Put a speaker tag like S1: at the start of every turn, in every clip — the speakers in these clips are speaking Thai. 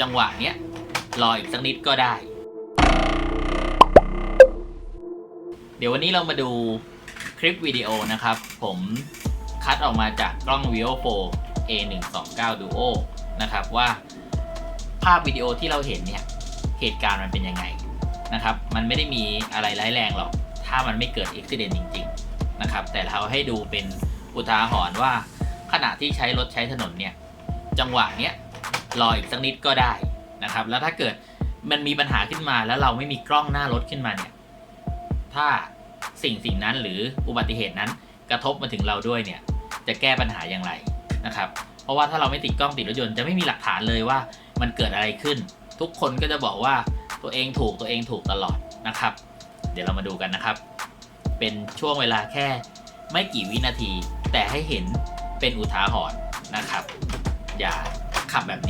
S1: จังหวะเนี้ยรออีกสักนิดก็ได้ เดี๋ยววันนี้เรามาดูคลิปวิดีโอนะครับ ผมคัดออกมาจากกล้อง vivo 4 a129 duo นะครับว่าภาพวิดีโอที่เราเห็นเนี่ยเหตุการณ์มันเป็นยังไงนะครับ มันไม่ได้มีอะไรร้ายแรงหรอก ถ้ามันไม่เกิดอุบิเหตุจริง ๆ นะครับ แต่เราให้ดูเป็นอุทาหรณ์ว่าขณะที่ใช้รถใช้ถนนเนี่ย จังหวะเนี้ย รออีกสักนิดก็ได้นะครับ แล้วถ้าเกิดมันมีปัญหาขึ้นมาแล้วเราไม่มีกล้องหน้ารถขึ้นมาเนี่ย ถ้าสิ่งสิ่งนั้นหรืออุบัติเหตุนั้นกระทบมาถึงเราด้วยเนี่ย จะแก้ปัญหาอย่างไรนะครับ เพราะว่าถ้าเราไม่ติดกล้องติดรถยนต์จะไม่มีหลักฐานเลยว่ามันเกิดอะไรขึ้น ทุกคนก็จะบอกว่าตัวเองถูกตัวเองถูกตลอดนะครับ เดี๋ยวเรามาดูกันนะครับ เป็นช่วงเวลาแค่ไม่กี่วินาที แต่ให้เห็นเป็นอุทาหรณ์นะครับ อย่าขับแบบ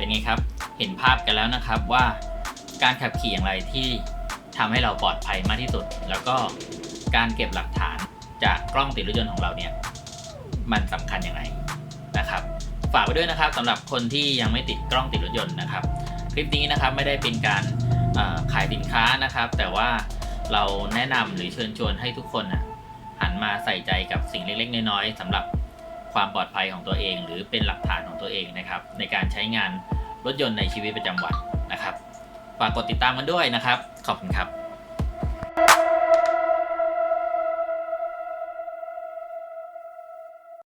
S1: เป็นไงครับ เห็นภาพกันแล้วนะครับว่าการขับขี่อย่างไรที่ทำให้เราปลอดภัยมากที่สุด แล้วก็การเก็บหลักฐานจากกล้องติดรถยนต์ของเราเนี่ยมันสำคัญอยังไงนะครับฝากไว้ด้วยนะครับสำหรับคนที่ยังไม่ติดกล้องติดรถยนต์นะครับ คลิปนี้นะครับไม่ได้เป็นการขายสินค้านะครับ แต่ว่าเราแนะนำหรือเชิญชวนให้ทุกคนนะหันมาใส่ใจกับสิ่งเล็กๆ น้อยๆสำหรับความปลอดภัยของตัวเอง หรือเป็นหลักฐานของตัวเองนะครับ ในการใช้งาน รถยนต์ในชีวิตประจำวันนะครับ ฝากกดติดตามกันด้วยนะครับ ขอบคุณครับ